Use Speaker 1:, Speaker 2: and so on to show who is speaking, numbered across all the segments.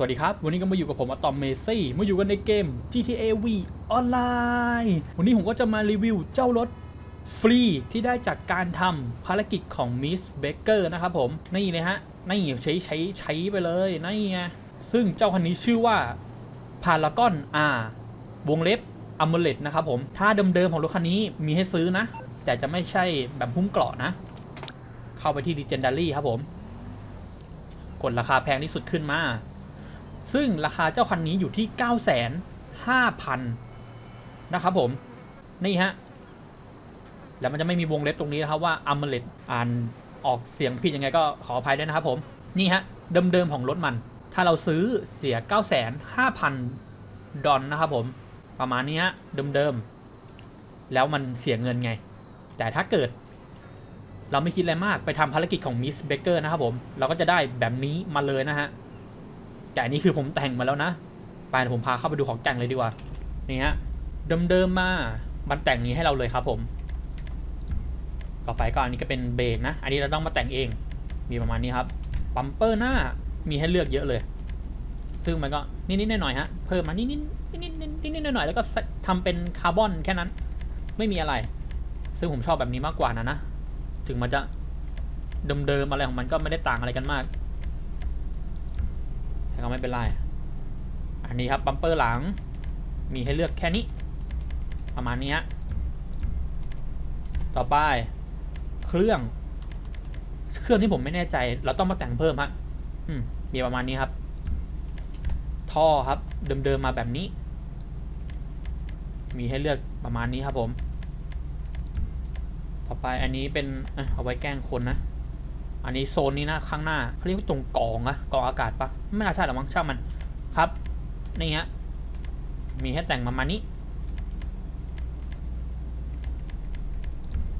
Speaker 1: สวัสดีครับ วันนี้ก็มาอยู่กับผมอะตอมเมซี่ มาอยู่กันในเกม GTA V ออนไลน์ วันนี้ผมก็จะมารีวิวเจ้ารถฟรีที่ได้จากการทำภารกิจของมิสเบเกอร์นะครับผม นี่เลยฮะ นี่ใช้ใช้ใช้ไปเลย นี่ไง ซึ่งเจ้าคันนี้ชื่อว่าพารากอน R วงเล็บอัมเบเลตนะครับผม ถ้าเดิมๆของรถคันนี้มีให้ซื้อนะ แต่จะไม่ใช่แบบหุ้มเกราะนะ เข้าไปที่ Legendary ครับผม กดราคาแพงที่สุดขึ้นมา ซึ่งราคาเจ้าคันนี้อยู่ที่ 9 5 0 0 0 นะครับผม นี่ฮะ แล้วมันจะไม่มีวงเล็บตรงนี้นะครับว่า a m u l e t อ่านออกเสียงผิดยังไงก็ขออภัยด้วยนะครับผม นี่ฮะ เดิมๆของรถมัน ถ้าเราซื้อเสีย 9 5 0 0 0 ดอลนะครับผม ประมาณนี้ฮะ เดิมๆ แล้วมันเสียเงินไง แต่ถ้าเกิดเราไม่คิดอะไรมากไปทำภารกิจของมิสเบเกอร์นะครับผม เราก็จะได้แบบนี้มาเลยนะฮะ แต่อันนี้คือผมแต่งมาแล้วนะ ไปเดี๋ยวผมพาเข้าไปดูของแต่งเลยดีกว่า นี่ฮะ เดิมๆมา มันแต่งนี้ให้เราเลยครับผม ต่อไปก็อันนี้ก็เป็นเบรกนะ อันนี้เราต้องมาแต่งเอง มีประมาณนี้ครับบัมเปอร์หน้า มีให้เลือกเยอะเลย ซึ่งมันก็นิดๆหน่อยๆฮะ เพิ่มมานิดๆนิดๆนิดๆหน่อยๆแล้วก็ทำเป็นคาร์บอนแค่นั้น ไม่มีอะไร ซึ่งผมชอบแบบนี้มากกว่านะนะ ถึงมันจะเดิมๆอะไรของมันก็ไม่ได้ต่างอะไรกันมาก แต่ก็ไม่เป็นไร อันนี้ครับบัมเปอร์หลัง มีให้เลือกแค่นี้ ประมาณนี้ฮะ ต่อไป เครื่อง เครื่องที่ผมไม่แน่ใจ เราต้องมาแต่งเพิ่มฮะอืมมีประมาณนี้ครับ ท่อครับ เดิมๆมาแบบนี้ มีให้เลือกประมาณนี้ครับผม ต่อไปอันนี้เป็นเอาไว้แกล้งคนนะ อันนี้โซนนี้นะข้างหน้าเขาเรียกว่าตรงกองอะกองอากาศปะไม่น่าใช่หรอมั้งช่างมันครับนี่ฮะมีให้แต่งประมาณนี้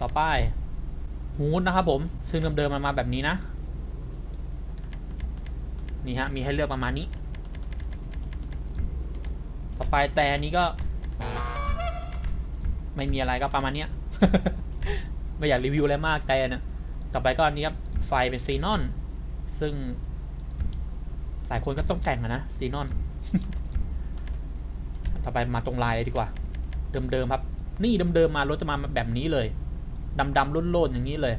Speaker 1: ต่อไปฮูดนะครับผม ซึ่งเดิมๆมันมาแบบนี้นะ นี่ฮะ มีให้เลือกประมาณนี้ ต่อไปแต่อันนี้ก็ ไม่มีอะไรก็ประมาณเนี้ย ไม่อยากรีวิวอะไรมากแต่นะต่อไปก็อันนี้ครับ ไฟเป็นซีนอน ซึ่ง หลายคนก็ต้องแต่งอะนะซีนอน ต่อไปมาตรงลายเลยดีกว่า เดิมๆครับ นี่เดิมๆมารถจะมาแบบนี้เลยดำๆล่นๆอย่างนี้เลย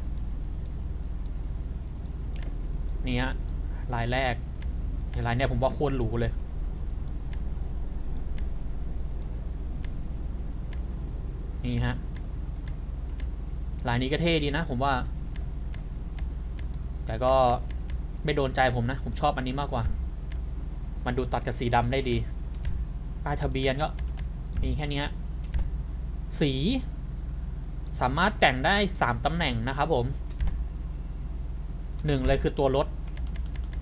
Speaker 1: นี่ฮะลายแรกลายเนี้ยผมว่าโคตรหรูเลยนี่ฮะลายนี้ก็เท่ดีนะผมว่า แต่ก็ไม่โดนใจผมนะ ผมชอบอันนี้มากกว่า มันดูตัดกับสีดำได้ดี ป้ายทะเบียนก็ มีแค่นี้ฮะ สี สามารถแต่งได้สามตำแหน่งนะครับผมหนึ่งเลยคือตัวรถ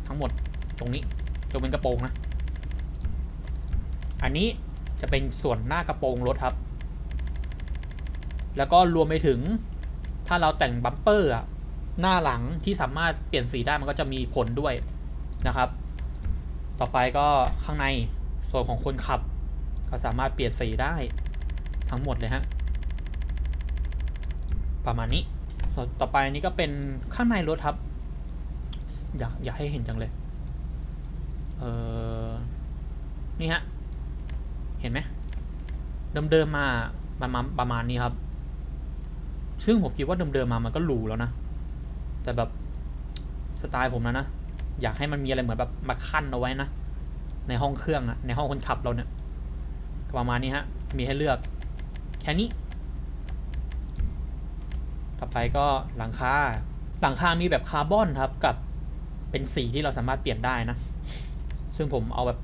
Speaker 1: ทั้งหมดตรงนี้จะเป็นกระโปรงนะ อันนี้จะเป็นส่วนหน้ากระโปรงรถครับ แล้วก็รวมไปถึงถ้าเราแต่งบัมเปอร์อะ หน้าหลังที่สามารถเปลี่ยนสีได้มันก็จะมีผลด้วยนะครับ ต่อไปก็ข้างในส่วนของคนขับ ก็สามารถเปลี่ยนสีได้ทั้งหมดเลยฮะประมาณนี้ส่วนต่อไปนี้ก็เป็นข้างในรถครับ อยากอยากให้เห็นจังเลยเออนี่ฮะ เห็นไหมเดิมๆมาประมาณประมาณนี้ครับ ซึ่งผมคิดว่าเดิมๆมามันก็หรูแล้วนะ แต่แบบสไตล์ผมนะนะ อยากให้มันมีอะไรเหมือนแบบมาขั้นเอาไว้นะ ในห้องเครื่องอะในห้องคนขับเราเนี่ยประมาณนี้ฮะ มีให้เลือก แค่นี้ ต่อไปก็หลังคา หลังคามีแบบคาร์บอนครับ กับเป็นสีที่เราสามารถเปลี่ยนได้นะ ซึ่งผมเอาแบบ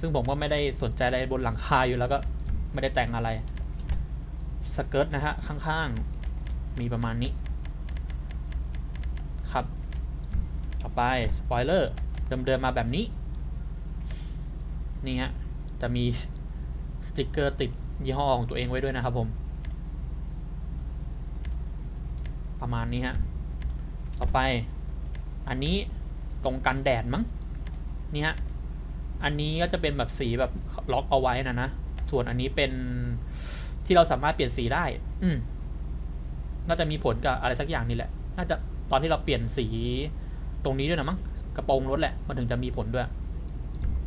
Speaker 1: ซึ่งผมก็ไม่ได้สนใจอะไรบนหลังคาอยู่แล้วก็ไม่ได้แต่งอะไร สเกิร์ตนะฮะ ข้างๆ มีประมาณนี้ ครับ ต่อ ไป สปอยเลอร์ เดิมๆมาแบบนี้ นี่ฮะ จะมีสติกเกอร์ติดยี่ห้อของตัวเองไว้ด้วยนะครับผม ประมาณนี้ฮะ ต่อไป อันนี้ตรงกันแดดมั้ง นี่ฮะ อันนี้ก็จะเป็นแบบสีแบบล็อกเอาไว้นะนะ ส่วนอันนี้เป็นที่เราสามารถเปลี่ยนสีได้ อืมน่าจะมีผลกับอะไรสักอย่างนี่แหละ น่าจะตอนที่เราเปลี่ยนสี ตรงนี้ด้วยนะมั้งกระโปรงรถแหละมันถึงจะมีผลด้วย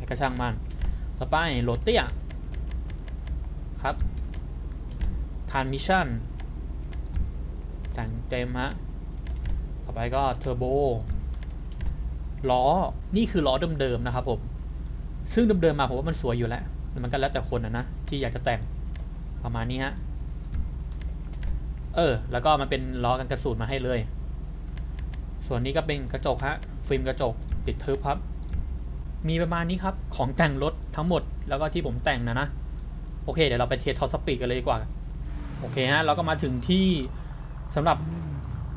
Speaker 1: กระช่างมันต่อไปโรเตียครับทานมิชชั่นแต่งเต็มฮะต่อไปก็เทอร์โบล้อ นี่คือล้อเดิมๆนะครับผม ซึ่งเดิมๆมาผมว่ามันสวยอยู่แล้วมันก็แล้วแต่คนนะนะ ที่อยากจะแต่งประมาณนี้ฮะ เออ แล้วก็มันเป็นล้อกันกระสุนมาให้เลย ส่วนนี้ก็เป็นกระจกฮะฟิล์มกระจกติดทึบครับ มีประมาณนี้ครับของแต่งรถทั้งหมดแล้วก็ที่ผมแต่งนะนะโอเคเดี๋ยวเราไปเทสท็อปสปีดกันเลยดีกว่าโอเคฮะเราก็มาถึงที่สำหรับ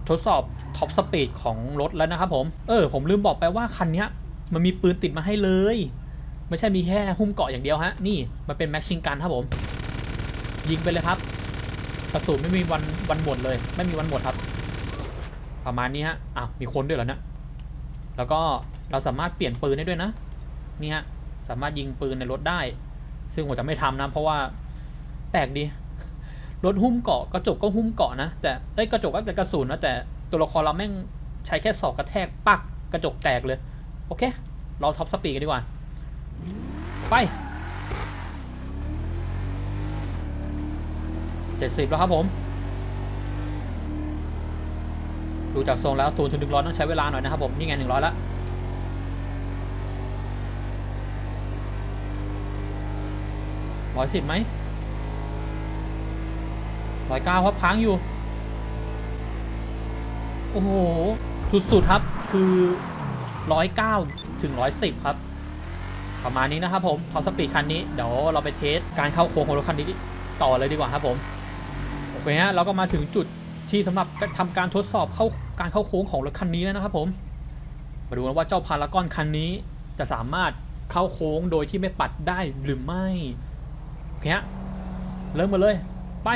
Speaker 1: ทดสอบท็อปสปีดของรถแล้วนะครับผม เออ ผมลืมบอกไปว่าคันนี้มันมีปืนติดมาให้เลย ไม่ใช่มีแค่หุ้มเกาะอย่างเดียวฮะ นี่มันเป็นแม็กชิงกันครับผม ยิงไปเลยครับ กระสุนไม่มีวันวันหมดเลย ไม่มีวันหมดครับ ประมาณนี้ฮะอ้าวมีคนด้วยเหรอเนี่ยแล้วก็เราสามารถเปลี่ยนปืนได้ด้วยนะนี่ฮะสามารถยิงปืนในรถได้ ซึ่งผมจะไม่ทำนะ เพราะว่าแปลกดีรถหุ้มเกาะกระจกก็หุ้มเกาะนะแต่ไอ้ยกระจกก็แต่กระสุนนะแต่ตัวละครเราแม่งใช้แค่ศอกกระแทกปักกระจกแตกเลย โอเค เราท็อปสปีดกันดีกว่า ไปเจ็ดสิบแล้วครับผม ดูจากทรงแล้วศูนย์ถึงหนึ่งร้อยต้องใช้เวลาหน่อยนะครับผมนี่ไงหนึ่งร้อยละร้อยสิบไหมร้อยเก้าครับค้างอยู่ โอ้โห สุดๆครับคือร้อยเก้าถึงร้อยสิบครับ ประมาณนี้นะครับผมท็อปสปีดคันนี้เดี๋ยวเราไปเทสการเข้าโค้งของรถคันนี้ต่อเลยดีกว่าครับผม โอเคฮะเราก็มาถึงจุด ที่สำหรับทำการทดสอบเข้าการเข้าโค้งของรถคันนี้แล้วนะครับผม มาดูกันว่าเจ้าพารากอนคันนี้จะสามารถเข้าโค้งโดยที่ไม่ปัดได้หรือไม่โอเคฮะเริ่มมาเลย ไป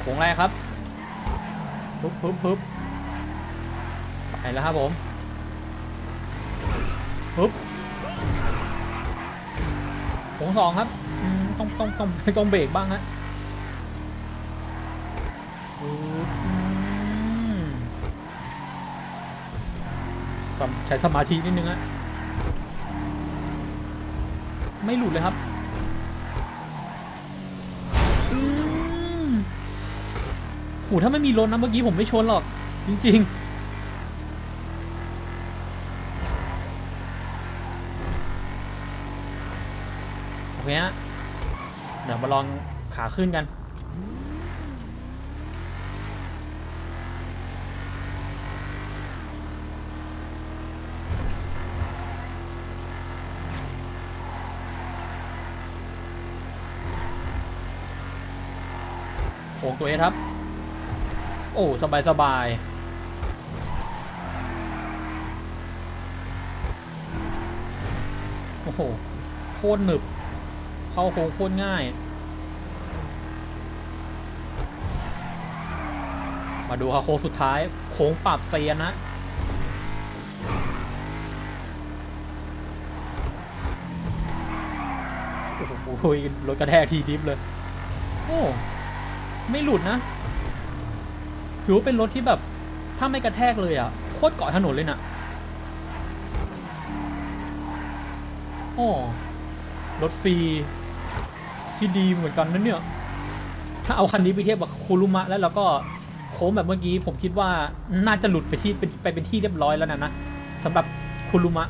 Speaker 1: โค้งแรกครับปึ๊บปึ๊บปึ๊บไปแล้วครับผมปึ๊บโค้งสองครับ ต้องต้องต้องต้องเบรกบ้างฮะใช้สมาธินิดนึงฮะไม่หลุดเลยครับโหถ้าไม่มีรถนะเมื่อกี้ผมไม่ชนหรอก จริงๆโอเคฮะ เดี๋ยวมาลองขาขึ้นกันโค้งตัวเอครับ โอ้ สบายสบายโอ้โห โคตรหนึบ เข้าโค้งโคตรง่าย มาดูครับโค้งสุดท้าย โค้งปรับเซียนนะโอ้โหรถกระแทกทีดิฟเลย โอ้ไม่หลุดนะ ถือว่าเป็นรถที่แบบ ถ้าไม่กระแทกเลยอะ โคตรเกาะถนนเลยน่ะ โอ้รถฟรี ที่ดีเหมือนกันนะเนี่ย ถ้าเอาคันนี้ไปเทียบกับคูรุมะแล้วเราก็โค้งแบบเมื่อกี้ผมคิดว่าน่าจะหลุดไปที่เป็นไปเป็นที่เรียบร้อยแล้วนะนะสำหรับคูรุมะ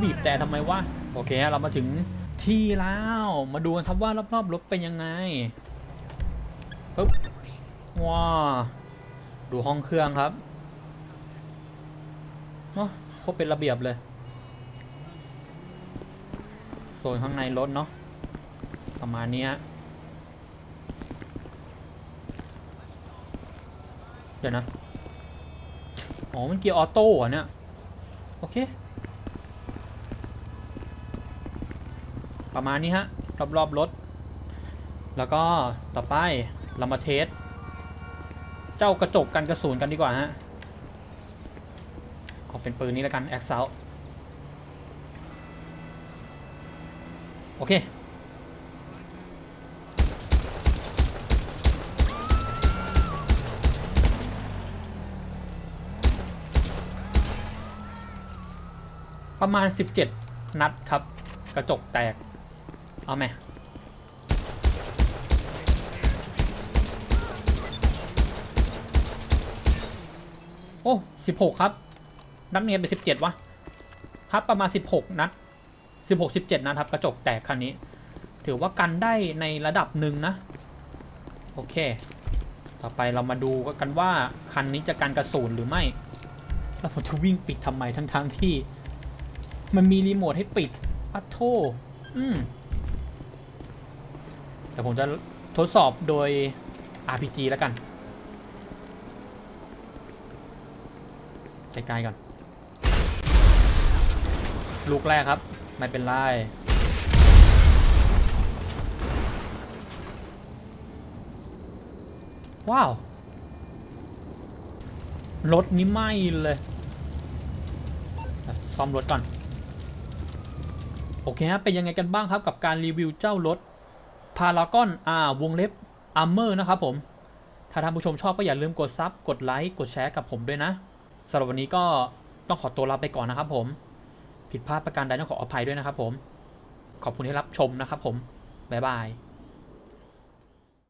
Speaker 1: บีบแต่ทำไมวะโอเคฮะเรามาถึงที่แล้วมาดูกันครับว่ารอบๆรถเป็นยังไงปึ๊บว้าดูห้องเครื่องครับเนาะคตรเป็นระเบียบเลยโซนข้างในรถเนาะ ประมาณนี้เดี๋ยวนะ อ๋อ มันเกียร์ออโต้เหรอะเนี่ย โอเค ประมาณนี้ฮะ รอบๆรถ แล้วก็ต่อไปเรามาเทส เจ้ากระจกกันกระสุนกันดีกว่าฮะเอาเป็นปืนนี้แล้วกันแอคเซลโอเค ประมาณ 17 นัดครับ กระจกแตก เอาไหมโอ้สิบหกครับ นักเรียนเป็นสิบเจ็ดวะ ครับประมาณสิบหกนัดสิบหกสิบเจ็ดนัดครับ กระจกแตกคันนี้ ถือว่ากันได้ในระดับหนึ่งนะ โอเค ต่อไปเรามาดูกันว่า คันนี้จะกันกระสุนหรือไม่ แล้วผมจะวิ่งปิดทำไมทั้งๆทที่ มันมีรีโมทให้ปิดปัทโทอืมแต่ผมจะทดสอบโดย RPG แล้วกันใกล้ๆก่อน ลูกแรกครับ ไม่เป็นไรว้าว รถนี้ไหม้เลย ซ่อมรถก่อน โอเคครับเป็นยังไงกันบ้างครับกับการรีวิวเจ้ารถพารากอนอาวงเล็บอัมเมอร์นะครับผมถ้าท่านผู้ชมชอบก็อย่าลืมกดซับกดไลค์กดแชร์กับผมด้วยนะสำหรับวันนี้ก็ต้องขอตัวลาไปก่อนนะครับผมผิดพลาดประการใดต้องขออภัยด้วยนะครับผม ขอบคุณที่รับชมนะครับผม บ๊ายบาย